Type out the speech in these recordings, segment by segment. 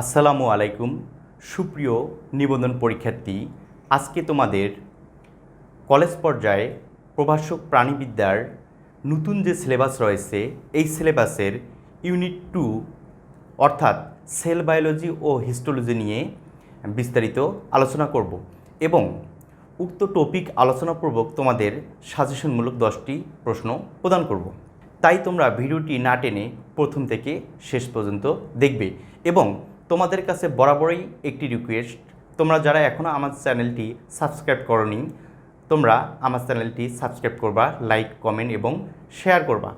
আসসালামু আলাইকুম, সুপ্রিয় নিবন্ধন পরীক্ষার্থী। আজকে তোমাদের কলেজ পর্যায়ে প্রভাষক প্রাণীবিদ্যার নতুন যে সিলেবাস রয়েছে, এই সিলেবাসের ইউনিট টু অর্থাৎ সেল বায়োলজি ও হিস্টোলজি নিয়ে বিস্তারিত আলোচনা করব এবং উক্ত টপিক আলোচনাপূর্বক তোমাদের সাজেশনমূলক দশটি প্রশ্ন প্রদান করব। তাই তোমরা ভিডিওটি না টেনে প্রথম থেকে শেষ পর্যন্ত দেখবে এবং তোমাদের কাছে বরাবরই একটি রিকোয়েস্ট তোমরা যারা এখনও আমার চ্যানেলটি সাবস্ক্রাইব করনি, তোমরা আমার চ্যানেলটি সাবস্ক্রাইব করবা লাইক কমেন্ট এবং শেয়ার করবা।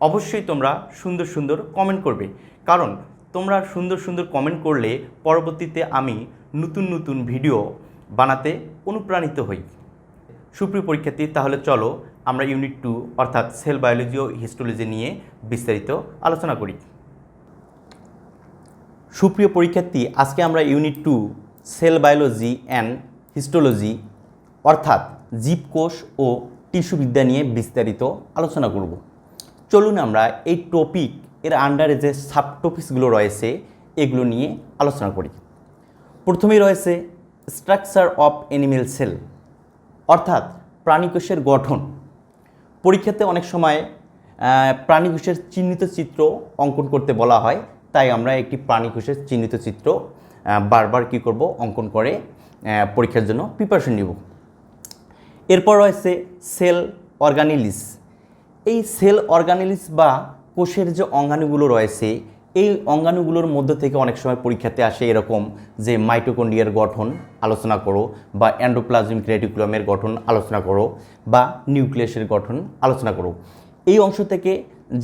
অবশ্যই তোমরা সুন্দর সুন্দর কমেন্ট করবে। কারণ তোমরা সুন্দর সুন্দর কমেন্ট করলে পরবর্তীতে আমি নতুন নতুন ভিডিও বানাতে অনুপ্রাণিত হই। সুপ্রিয় পরীক্ষার্থী, তাহলে চলো আমরা ইউনিট টু অর্থাৎ সেল বায়োলজি ও হিস্টোলজি নিয়ে বিস্তারিত আলোচনা করি। সুপ্রিয় পরীক্ষার্থী, আজকে আমরা unit two, cell biology and histology, অর্থাৎ জীবকোষ ও টিস্যুবিদ্যা নিয়ে বিস্তারিত আলোচনা করব। চলুন আমরা এই টপিক এর আন্ডারে যে সাব টপিকসগুলো রয়েছে, এগুলো নিয়ে আলোচনা করি। প্রথমেই রয়েছে স্ট্রাকচার অফ অ্যানিমেল সেল অর্থাৎ প্রাণীকোষের গঠন। পরীক্ষাতে অনেক সময় প্রাণীকোষের চিহ্নিত চিত্র অঙ্কন করতে বলা হয়। তাই আমরা একটি প্রাণীকোষের চিহ্নিত চিত্র বারবার কী করব? অঙ্কন করে পরীক্ষার জন্য প্রিপারেশন নিব। এরপর রয়েছে সেল অর্গানিলিস এই সেল অর্গানিলিস বা কোষের যে অঙ্গাণুগুলো রয়েছে, এই অঙ্গাণুগুলোর মধ্য থেকে অনেক সময় পরীক্ষাতে আসে এরকম যে মাইটোকন্ড্রিয়ার গঠন আলোচনা করো বা অ্যান্ডোপ্লাজমিক রেটিকুলামের গঠন আলোচনা করো বা নিউক্লিয়াসের গঠন আলোচনা করো। এই অংশ থেকে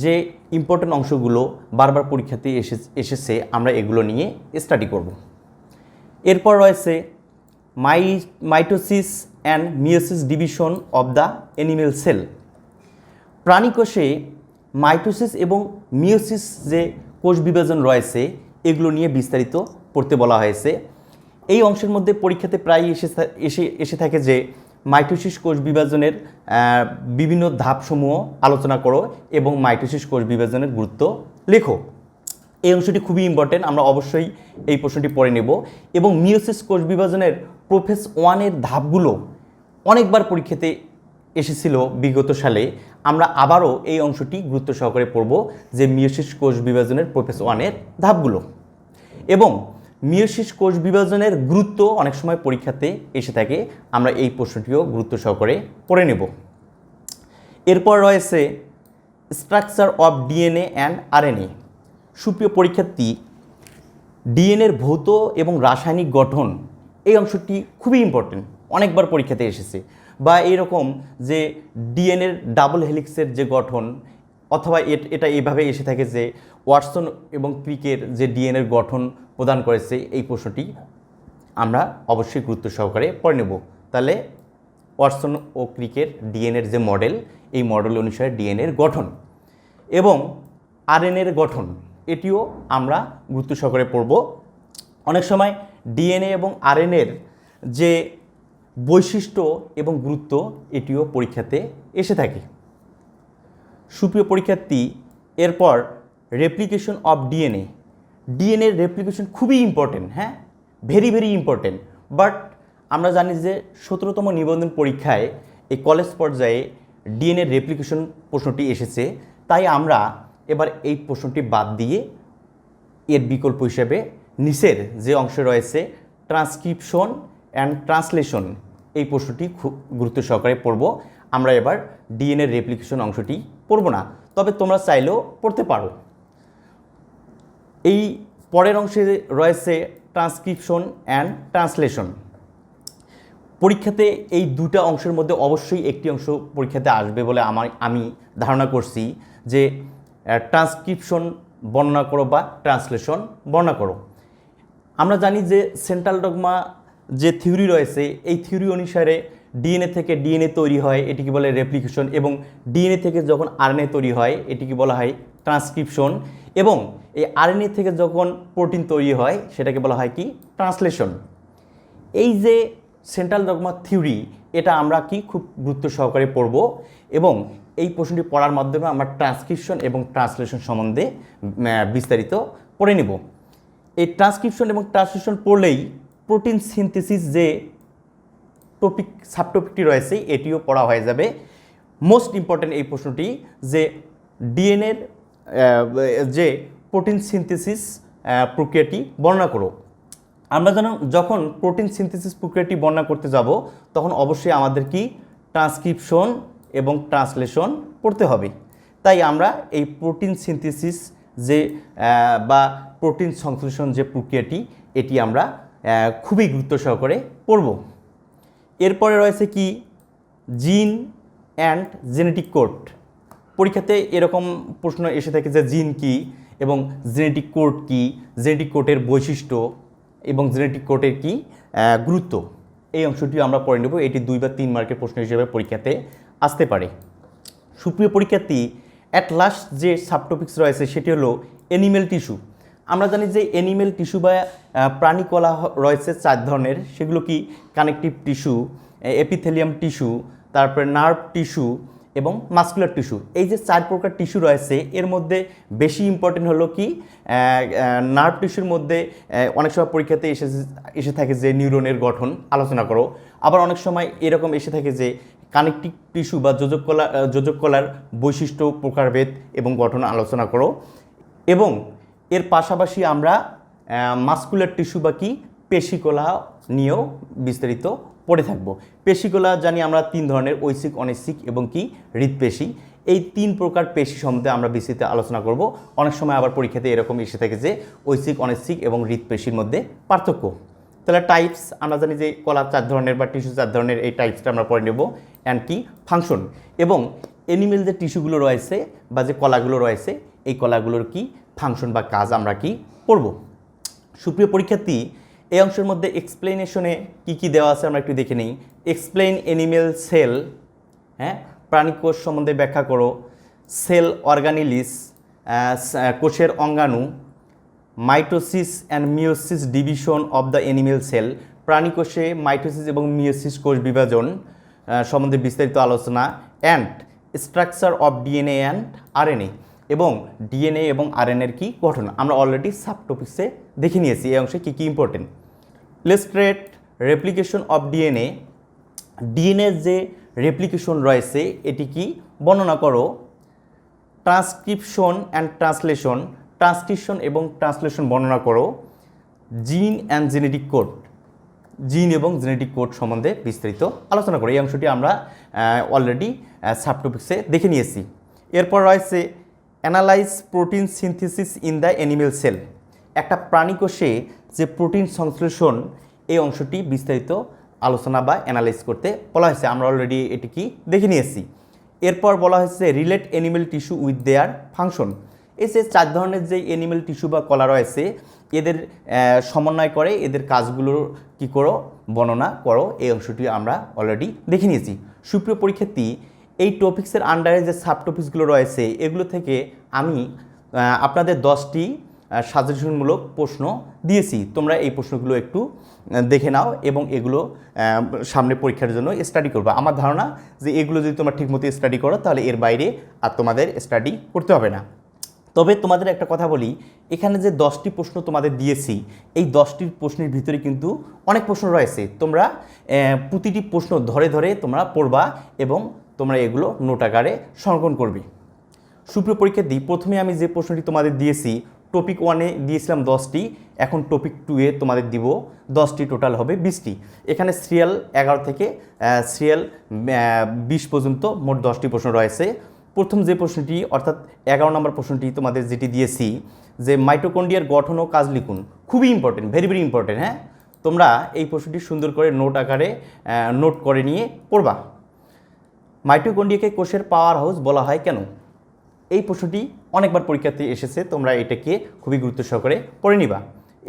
যে ইম্পর্টেন্ট অংশগুলো বারবার পরীক্ষাতে এসে, এসেছে, আমরা এগুলো নিয়ে স্টাডি করব। এরপর রয়েছে my mitosis and meiosis division of the animal cell প্রাণীকোষে mitosis এবং মিওসিস যে কোষ বিভাজন রয়েছে, এগুলো নিয়ে বিস্তারিত পড়তে বলা হয়েছে। এই অংশের মধ্যে পরীক্ষাতে প্রায় এসে এসে এসে থাকে যে মাইটোসিস কোষ বিভাজনের বিভিন্ন ধাপসমূহ আলোচনা করো এবং মাইটোসিস কোষ বিভাজনের গুরুত্ব লেখো। এই অংশটি খুবই ইম্পর্টেন্ট আমরা অবশ্যই এই প্রশ্নটি পড়ে নেব। এবং মিওসিস কোষ বিভাজনের প্রোফেস ওয়ানের ধাপগুলো অনেকবার পরীক্ষাতে এসেছিল বিগত সালে। আমরা আবারও এই অংশটি গুরুত্ব সহকারে পড়ব যে মিওসিস কোষ বিভাজনের প্রোফেস ওয়ানের ধাপগুলো। এবং মিওসিস কোষ বিভাজনের গুরুত্ব অনেক সময় পরীক্ষাতে এসে থাকে। আমরা এই প্রশ্নটিও গুরুত্ব সহকারে পড়ে নেব। এরপর রয়েছে structure of DNA and RNA. সুপ্রিয় পরীক্ষার্থী, ডিএনএর ভৌত এবং রাসায়নিক গঠন এই অংশটি খুবই ইম্পর্টেন্ট অনেকবার পরীক্ষাতে এসেছে। বা এরকম যে ডিএনএর ডাবল হেলিক্সের যে গঠন, অথবা এট- এইভাবে এসে থাকে যে ওয়াটসন এবং ক্রিকের যে ডিএনএর গঠন প্রদান করেছে, এই প্রশ্নটি আমরা অবশ্যই গুরুত্ব সহকারে পড়ে নেব। তাহলে ওয়াটসন ও ক্রিকের ডিএনএর যে মডেল, এই মডেল অনুসারে ডিএনএর গঠন এবং আরএনএর গঠন, এটিও আমরা গুরুত্ব সহকারে পড়ব। অনেক সময় ডিএনএ এবং আরএনএর যে বৈশিষ্ট্য এবং গুরুত্ব, এটিও পরীক্ষাতে এসে থাকে। সুপ্রিয় পরীক্ষার্থী, এরপর রেপ্লিকেশন অফ ডিএনএ ডিএনএর রেপ্লিকেশন খুবই ইম্পর্টেন্ট হ্যাঁ? ভেরি ভেরি ইম্পর্টেন্ট বাট আমরা জানি যে সতেরোতম নিবন্ধন পরীক্ষায় এই কলেজ পর্যায়ে ডিএনএর রেপ্লিকেশন প্রশ্নটি এসেছে। তাই আমরা এবার এই প্রশ্নটি বাদ দিয়ে এর বিকল্প হিসেবে নিচের যে অংশে রয়েছে ট্রান্সক্রিপশন অ্যান্ড ট্রান্সলেশন এই প্রশ্নটি খুব গুরুত্ব সহকারে পড়ব। আমরা এবার ডিএনএ রেপ্লিকেশন অংশটি পড়ব না। তবে তোমরা চাইলেও পড়তে পারো। এই পরের অংশে রয়েছে ট্রান্সক্রিপশন অ্যান্ড ট্রান্সলেশন পরীক্ষাতে এই দুটা অংশের মধ্যে অবশ্যই একটি অংশ পরীক্ষাতে আসবে বলে আমার, আমি ধারণা করছি যে ট্রান্সক্রিপশন বর্ণনা করো বা ট্রান্সলেশন বর্ণনা করো। আমরা জানি যে সেন্ট্রাল ডগমা যে থিওরি রয়েছে, এই থিওরি অনুসারে ডিএনএ থেকে ডিএনএ তৈরি হয়, এটিকে বলে রেপ্লিকেশন এবং ডিএনএ থেকে যখন আরএনএ তৈরি হয়, এটিকে বলা হয় ট্রান্সক্রিপশন এবং এই আরএনএ থেকে যখন প্রোটিন তৈরি হয়, সেটাকে বলা হয় কি? ট্রান্সলেশন এই যে সেন্ট্রাল ডগমা থিওরি এটা আমরা কি খুব গুরুত্ব সহকারে পড়ব এবং এই প্রশ্নটি পড়ার মাধ্যমে আমরা ট্রান্সক্রিপশন এবং ট্রান্সলেশন সম্বন্ধে বিস্তারিত পড়ে নেব। এই ট্রান্সক্রিপশন এবং ট্রান্সলেশন পড়লেই প্রোটিন সিনথেসিস যে টপিক সাবটপিকটি রয়েছে, এটিও পড়া হয়ে যাবে। মোস্ট ইম্পর্ট্যান্ট এই প্রশ্নটি যে ডিএনএর যে প্রোটিন সিনথেসিস প্রক্রিয়াটি বর্ণনা করো। আমরা যেন যখন প্রোটিন সিনথেসিস প্রক্রিয়াটি বর্ণনা করতে যাব, তখন অবশ্যই আমাদের কি? ট্রান্সক্রিপশন এবং ট্রান্সলেশন পড়তে হবে। তাই আমরা এই প্রোটিন সিনথেসিস যে বা প্রোটিন সংশ্লেষণ যে প্রক্রিয়াটি, এটি আমরা খুবই গুরুত্ব সহকারে পড়ব। এরপরে রয়েছে কি? জিন অ্যান্ড জেনেটিক কোড। পরীক্ষাতে এরকম প্রশ্ন এসে থাকে যে জিন কি এবং জেনেটিক কোড কি, জেনেটিক কোডের বৈশিষ্ট্য এবং জেনেটিক কোডের কি গুরুত্ব। এই অংশটি আমরা পড়ে নেব। এটি দুই বা তিন মার্কের প্রশ্ন হিসেবে পরীক্ষাতে আসতে পারে। সুপ্রিয় পরীক্ষার্থী অ্যাট লাস্ট যে সাবটপিক্স রয়েছে সেটি হলো অ্যানিমেল টিস্যু আমরা জানি যে অ্যানিমেল টিস্যু বা প্রাণী কলা রয়েছে চার ধরনের। সেগুলো কি? কানেকটিভ টিস্যু এপিথেলিয়াম টিস্যু তারপরে নার্ভ টিস্যু এবং মাস্কুলার টিস্যু। এই যে চার প্রকার টিস্যু রয়েছে, এর মধ্যে বেশি ইম্পর্টেন্ট হলো কি নার্ভ টিস্যুর মধ্যে অনেক সময় পরীক্ষাতে এসে এসে থাকে যে নিউরনের গঠন, আলোচনা করো। আবার অনেক সময় এরকম এসে থাকে যে কানেকটিভ টিস্যু বা যোজক কলা যোজক কলার বৈশিষ্ট্য, প্রকারভেদ এবং গঠন আলোচনা করো। এবং এর পাশাপাশি আমরা মাস্কুলার টিস্যু বা কি, পেশিকলা নিয়েও বিস্তারিত পড়ে থাকব। পেশিকলা জানি আমরা তিন ধরনের ঐশিক অনৈশিক এবং কি? হৃদপেশি এই তিন প্রকার পেশি সম্বন্ধে আমরা বিস্তৃত আলোচনা করব। অনেক সময় আবার পরীক্ষাতে এরকম এসে থাকে যে ঐশিক অনৈশিক এবং হৃদপেশির মধ্যে পার্থক্য। তাহলে টাইপস আমরা জানি যে কলা চার ধরনের বা টিস্যু চার ধরনের এই টাইপসটা আমরা পড়ে নেব। অ্যান্ড কি? ফাংশন এবং এনিমেল যে টিস্যুগুলো রয়েছে বা যে কলাগুলো রয়েছে, এই কলাগুলোর কি? ফাংশন বা কাজ আমরা কি পড়ব? সুপ্রিয় পরীক্ষার্থী এই অংশের মধ্যে এক্সপ্লেনেশনে কি কি দেওয়া আছে আমরা একটু দেখে নিই। এক্সপ্লেন এনিমেল সেল হ্যাঁ? প্রাণীকোষ সম্বন্ধে ব্যাখ্যা করো। সেল অর্গানিলিস কোষের অঙ্গাণু। Mitosis and meiosis division of the animal cell প্রাণীকোষে mitosis এবং মিওসিস কোষ বিভাজন সম্বন্ধে বিস্তারিত আলোচনা। And structure of DNA and RNA এবং ডিএনএ এবং আরএনএর কি গঠন? আমরা অলরেডি সাবটপিক্সে দেখে নিয়েছি। এই অংশে কী কী important illustrate replication of DNA. DNA যে রেপ্লিকেশন রয়েছে, এটি কি? বর্ণনা করো। Transcription and translation. ট্রান্সক্রিপশন এবং ট্রান্সলেশন বর্ণনা করো। জিন অ্যান্ড জেনেটিক কোড। জিন এবং জেনেটিক কোড সম্বন্ধে বিস্তারিত আলোচনা করি। এই অংশটি আমরা অলরেডি সাবটপিক্সে দেখে নিয়েছি। এরপর রয়েছে analyse protein synthesis in the animal cell একটা প্রাণীকোষে যে প্রোটিন সংশ্লেষণ এই অংশটি বিস্তারিত আলোচনা বা অ্যানালাইজ করতে বলা হয়েছে। আমরা অলরেডি এটি কি দেখে নিয়েছি। এরপর বলা হয়েছে relate animal tissue with their function এই চার ধরনের যে অ্যানিমেল টিস্যু বা কলা রয়েছে, এদের সমন্বয় করে এদের কাজগুলোর কি করো, বর্ণনা করো, এই অংশটি আমরা অলরেডি দেখে নিয়েছি। সুপ্রিয় পরীক্ষার্থী, এই টপিক্সের আন্ডারে যে সাব টপিক্সগুলো রয়েছে, এগুলো থেকে আমি আপনাদের দশটি সাজেশনমূলক প্রশ্ন দিয়েছি। তোমরা এই প্রশ্নগুলো একটু দেখে নাও এবং এগুলো সামনে পরীক্ষার জন্য স্টাডি করবে। আমার ধারণা যে এগুলো যদি তোমরা ঠিকমতো স্টাডি করো, তাহলে এর বাইরে আর তোমাদের স্টাডি করতে হবে না। তবে তোমাদের একটা কথা বলি, এখানে যে দশটি প্রশ্ন তোমাদের দিয়েছি, এই দশটি প্রশ্নের ভিতরে কিন্তু অনেক প্রশ্ন রয়েছে। তোমরা প্রতিটি প্রশ্ন ধরে ধরে তোমরা পড়বা এবং তোমরা এগুলো নোট আকারে সংরক্ষণ করবে। সুপ্রিয় পরীক্ষার্থী, প্রথমে আমি যে প্রশ্নটি তোমাদের দিয়েছি টপিক ওয়ানে দিয়েছিলাম দশটি, এখন টপিক টুয়ে তোমাদের দিব দশটি টোটাল হবে বিশটি। এখানে সিরিয়াল এগারো থেকে সিরিয়াল বিশ পর্যন্ত মোট দশটি প্রশ্ন রয়েছে। প্রথম যে প্রশ্নটি, অর্থাৎ এগারো নম্বর প্রশ্নটি তোমাদের যেটি দিয়েছি, যে মাইটোকন্ডিয়ার গঠন ও কাজ লিখুন, খুবই ইম্পর্টেন্ট ভেরি ভেরি ইম্পর্টেন্ট হ্যাঁ? তোমরা এই প্রশ্নটি সুন্দর করে নোট আকারে নোট করে নিয়ে পড়বা। মাইটোকন্ডিয়াকে কোষের পাওয়ার হাউস বলা হয় কেন? এই প্রশ্নটি অনেকবার পরীক্ষাতে এসেছে, তোমরা এটাকে খুবই গুরুত্ব সহকারে পড়ে নিবা।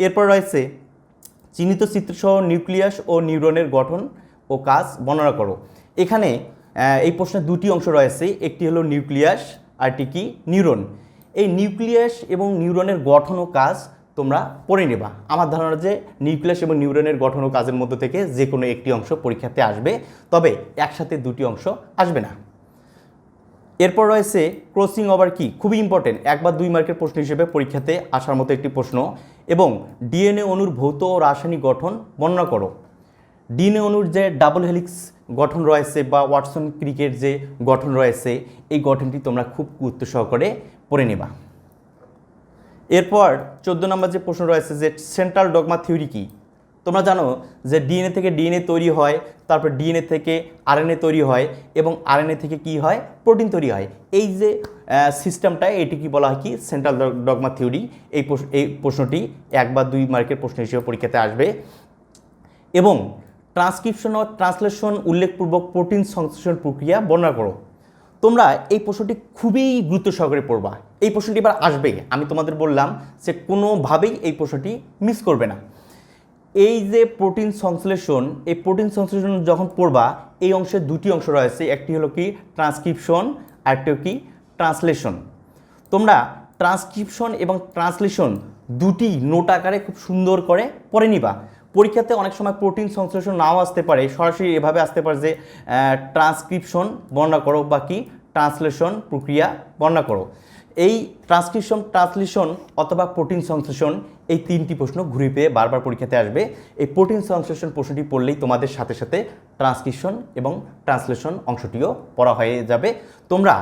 এরপর রয়েছে, চিহ্নিত চিত্রসহ নিউক্লিয়াস ও নিউরনের গঠন ও কাজ বর্ণনা করো। এখানে এই প্রশ্নের দুটি অংশ রয়েছে, একটি হলো নিউক্লিয়াস আরটি কি? নিউরন। এই নিউক্লিয়াস এবং নিউরনের গঠন ও কাজ তোমরা পড়ে নেবা। আমার ধারণা যে নিউক্লিয়াস এবং নিউরনের গঠন ও কাজের মধ্যে থেকে যে কোনো একটি অংশ পরীক্ষাতে আসবে, তবে একসাথে দুটি অংশ আসবে না। এরপর রয়েছে ক্রসিং ওভার কি খুবই ইম্পর্টেন্ট এক বা দুই মার্কের প্রশ্ন হিসেবে পরীক্ষাতে আসার মতো একটি প্রশ্ন। এবং ডিএনএ অণুর ভৌত ও রাসায়নিক গঠন বর্ণনা করো। ডিএনএ অণুর যে ডাবল হেলিক্স গঠন রয়েছে বা ওয়াটসন ক্রিকেট যে গঠন রয়েছে, এই গঠনটি তোমরা খুব গুরুত্ব সহকারে পড়ে নেবা। এরপর চোদ্দ নম্বর যে প্রশ্ন রয়েছে যে সেন্ট্রাল ডগমা থিওরি কি? তোমরা জানো যে ডিএনএ থেকে ডিএনএ তৈরি হয়, তারপর ডিএনএ থেকে আরএনএ তৈরি হয় এবং আরএনএ থেকে কি হয়? প্রোটিন তৈরি হয়। এই যে সিস্টেমটা এটি কি বলা হয় কি? Central dogma theory. এই এই প্রশ্নটি এক বা দুই মার্কের প্রশ্ন হিসেবে পরীক্ষাতে আসবে। এবং ট্রান্সক্রিপশন ও ট্রান্সলেশন উল্লেখপূর্বক প্রোটিন সংশ্লেষণ প্রক্রিয়া বর্ণনা করো। তোমরা এই প্রশ্নটি খুবই গুরুত্ব সহকারে পড়বা। এই প্রশ্নটি এবার আসবে আমি তোমাদের বললাম যে কোনোভাবেই এই প্রশ্নটি মিস করবে না। এই যে প্রোটিন সংশ্লেষণ, এই প্রোটিন সংশ্লেষণ যখন পড়বা, এই অংশে দুটি অংশ রয়েছে, একটি হলো কি? ট্রান্সক্রিপশন আরেকটি কি? ট্রান্সলেশন তোমরা ট্রান্সক্রিপশন এবং ট্রান্সলেশন দুটি নোট আকারে খুব সুন্দর করে পড়ে নিবা। পরীক্ষাতে অনেক সময় প্রোটিন সংশ্লেষণ নাও আসতে পারে, সরাসরি এভাবে আসতে পারে যে ট্রান্সক্রিপশন বর্ণনা করো বা কি? ট্রান্সলেশন প্রক্রিয়া বর্ণনা করো। এই ট্রান্সক্রিপশন ট্রান্সলেশন অথবা প্রোটিন সংশ্লেষণ এই তিনটি প্রশ্ন ঘুরে পেয়ে বারবার পরীক্ষাতে আসবে। এই প্রোটিন সংশ্লেষণ প্রশ্নটি পড়লেই তোমাদের সাথে সাথে ট্রান্সক্রিপশন এবং ট্রান্সলেশন অংশটিও পড়া হয়ে যাবে। তোমরা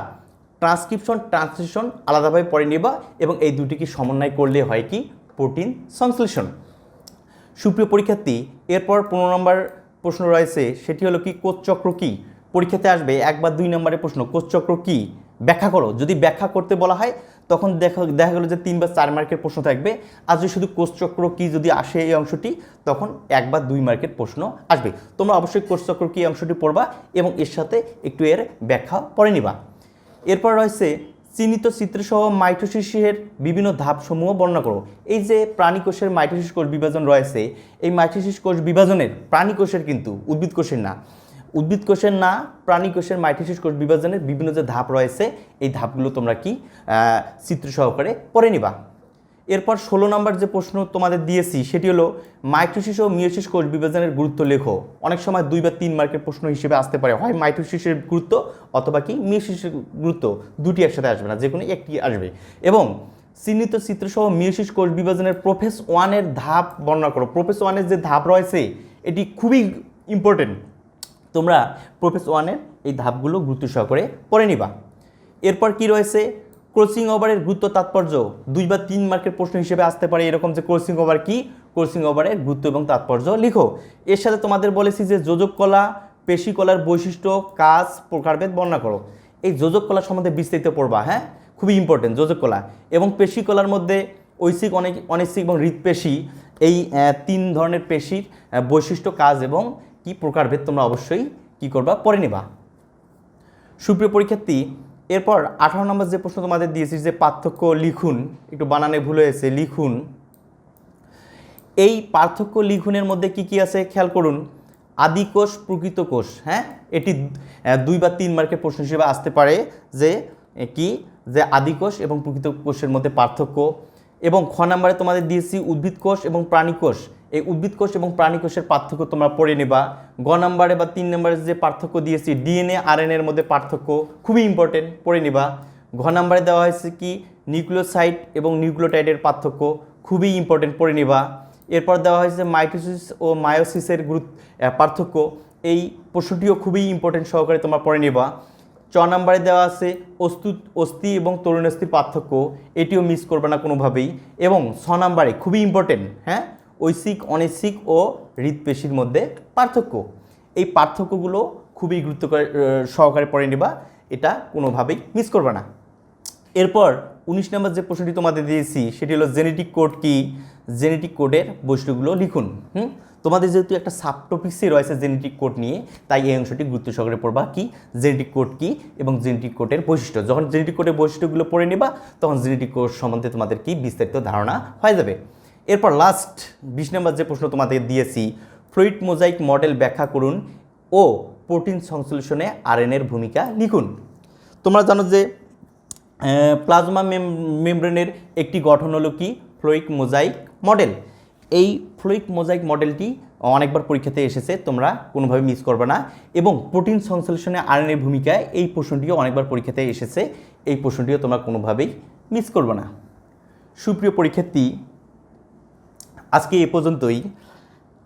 ট্রান্সক্রিপশন ট্রান্সলেশন আলাদাভাবে পড়ে নেবা এবং এই দুটিকে সমন্বয় করলে হয় কি? প্রোটিন সংশ্লেষণ। সুপ্রিয় পরীক্ষার্থী, এরপর পনেরো নম্বর প্রশ্ন রয়েছে, সেটি হলো কি কোচ চক্র কি? পরীক্ষাতে আসবে, এক বা দুই নম্বরের প্রশ্ন কোচ চক্র কি? ব্যাখ্যা করো। যদি ব্যাখ্যা করতে বলা হয়, তখন দেখা দেখা গেলো যে তিন বা চার মার্কের প্রশ্ন থাকবে। আর যদি শুধু কোচ চক্র কি যদি আসে এই অংশটি, তখন এক বা দুই মার্কের প্রশ্ন আসবে। তোমরা অবশ্যই কোচ চক্র কি অংশটি পড়বা এবং এর সাথে একটু এর ব্যাখ্যা পড়ে নিবা। এরপর রয়েছে, চিহ্নিত চিত্রসহ মাইটোসিসের বিভিন্ন ধাপসমূহ বর্ণনা করো। এই যে প্রাণীকোষের মাইটোসিস কোষ বিভাজন রয়েছে, এই মাইটোসিস কোষ বিভাজনের প্রাণীকোষের কিন্তু উদ্ভিদ কোষের না। উদ্ভিদ কোষের না, প্রাণী কোষের মাইটোসিস কোষ বিভাজনের বিভিন্ন যে ধাপ রয়েছে, এই ধাপগুলো তোমরা কি চিত্র সহকারে পড়ে নিবা। এরপর ষোলো নম্বর যে প্রশ্ন তোমাদের দিয়েছি, সেটি হলো, মাইটোসিস ও মিওসিস কোষ বিভাজনের গুরুত্ব লেখো। অনেক সময় দুই বা তিন মার্কের প্রশ্ন হিসেবে আসতে পারে, হয় মাইটোসিসের গুরুত্ব অথবা কি মিওসিসের গুরুত্ব, দুটি একসাথে আসবে না যে কোনো একটি আসবে। এবং চিহ্নিত চিত্রসহ মিওসিস কোষ বিভাজনের প্রোফেস ওয়ানের ধাপ বর্ণনা করো। প্রোফেস ওয়ানের যে ধাপ রয়েছে, এটি খুবই ইম্পর্টেন্ট তোমরা প্রোফেস ওয়ানের এই ধাপগুলো গুরুত্ব সহকারে পড়ে নিবা। এরপর কি রয়েছে? ক্রসিং ওভারের গুরুত্ব তাৎপর্য দুই বা তিন মার্কের প্রশ্ন হিসেবে আসতে পারে এরকম যে ক্রসিং ওভার কি? ক্রসিং ওভারের গুরুত্ব এবং তাৎপর্য লিখো। এর সাথে তোমাদের বলেছি যে যোজক কলা, পেশি কলার বৈশিষ্ট্য, কাজ, প্রকারভেদ বর্ণনা করো। এই যোজক কলা সম্বন্ধে বিস্তারিত পড়বা হ্যাঁ? খুবই ইম্পর্টেন্ট যোজক কলা। এবং পেশি কলার মধ্যে ঐশিক অনেক অনৈশিক এবং হৃদপেশি এই তিন ধরনের পেশির বৈশিষ্ট্য, কাজ এবং কি প্রকারভেদ তোমরা অবশ্যই কি করবা, পড়ে নেবা। সুপ্রিয় পরীক্ষার্থী, এরপর আঠারো নম্বর যে প্রশ্ন তোমাদের দিয়েছি যে পার্থক্য লিখুন, একটু বানানে ভুল হয়েছে, লিখুন। এই পার্থক্য লিখুনের মধ্যে কি কি আছে খেয়াল করুন। আদি কোষ, প্রকৃত কোষ হ্যাঁ? এটি দুই বা তিন মার্কের প্রশ্ন হিসেবে আসতে পারে যে কি? যে আদি কোষ এবং প্রকৃত কোষের মধ্যে পার্থক্য। এবং খ নম্বরে তোমাদের দিয়েছি উদ্ভিদ কোষ এবং প্রাণী কোষ। এই উদ্ভিদ কোষ এবং প্রাণী কোষের পার্থক্য তোমরা পড়ে নেবা। গ নম্বরে বা তিন নম্বরে যে পার্থক্য দিয়েছি ডিএনএ আরএনএর মধ্যে পার্থক্য খুবই ইম্পর্টেন্ট পড়ে নেবা। ঘ নম্বরে দেওয়া হয়েছে কি, নিউক্লিওসাইড এবং নিউক্লিওটাইডের পার্থক্য খুবই ইম্পর্টেন্ট পড়ে নেবা। এরপর দেওয়া হয়েছে মাইটোসিস ও মায়োসিসের গুরুত্ব পার্থক্য। এই প্রশ্নটিও খুবই ইম্পর্টেন্ট সহকারে তোমরা পড়ে নেবা। চ নম্বরে দেওয়া আছে অস্তু, অস্থি এবং তরুণস্থির পার্থক্য। এটিও মিস করবে না কোনোভাবেই। এবং ছ নম্বরে খুবই ইম্পর্টেন্ট হ্যাঁ? ঐশিক অনৈশিক ও হৃদপেশির মধ্যে পার্থক্য। এই পার্থক্যগুলো খুবই গুরুত্ব সহকারে পড়ে নেবা। এটা কোনোভাবেই মিস করবে না। এরপর উনিশ নম্বর যে প্রশ্নটি তোমাদের দিয়েছি, সেটি হলো জেনেটিক কোড কি? জেনেটিক কোডের বৈশিষ্ট্যগুলো লিখুন, হুম? তোমাদের যেহেতু একটা সাব টপিক্সই রয়েছে জেনেটিক কোড নিয়ে, তাই এই অংশটি গুরুত্ব সহকারে পড়বা কি? জেনেটিক কোড কি এবং জেনেটিক কোডের বৈশিষ্ট্য। যখন জেনেটিক কোডের বৈশিষ্ট্যগুলো পড়ে নেবা, তখন জেনেটিক কোড সম্বন্ধে তোমাদের কি বিস্তারিত ধারণা হয়ে যাবে। এরপর লাস্ট বিশ নম্বর যে প্রশ্ন তোমাদের দিয়েছি ফ্লুইড মোজাইক মডেল ব্যাখ্যা করুন ও প্রোটিন সংশ্লেষণে আরএনএর ভূমিকা লিখুন। তোমরা জানো যে প্লাজমা মেমব্রেনের একটি গঠন হলো কি? Fluid mosaic model. এই ফ্লোইক মোজাইক মডেলটি অনেকবার পরীক্ষাতে এসেছে, তোমরা কোনোভাবে মিস করবে না। এবং প্রোটিন সংশ্লেষণে আয়রনের ভূমিকায় এই প্রশ্নটিও অনেকবার পরীক্ষাতে এসেছে। এই প্রশ্নটিও তোমরা কোনোভাবেই মিস করবে না। সুপ্রিয় পরীক্ষার্থী, আজকে এ পর্যন্তই।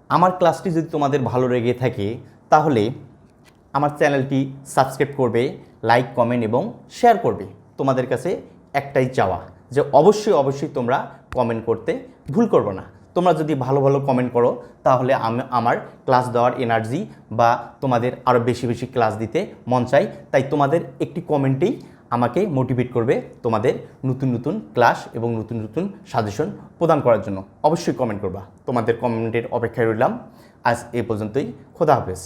আমার ক্লাসটি যদি তোমাদের ভালো লেগে থাকে, তাহলে আমার চ্যানেলটি সাবস্ক্রাইব করবে, লাইক, কমেন্ট এবং শেয়ার করবে। তোমাদের কাছে একটাই চাওয়া, যে অবশ্যই অবশ্যই তোমরা কমেন্ট করতে ভুল করবে না। তোমরা যদি ভালো ভালো কমেন্ট করো, তাহলে আমি, আমার ক্লাস দেওয়ার এনার্জি বা তোমাদের আরও বেশি বেশি ক্লাস দিতে মন চাই। তাই তোমাদের একটি কমেন্টেই আমাকে মোটিভেট করবে তোমাদের নতুন নতুন ক্লাস এবং নতুন নতুন সাজেশন প্রদান করার জন্য। অবশ্যই কমেন্ট করবা। তোমাদের কমেন্টের অপেক্ষায় রইলাম। আজ এ পর্যন্তই। খোদা হাফেজ।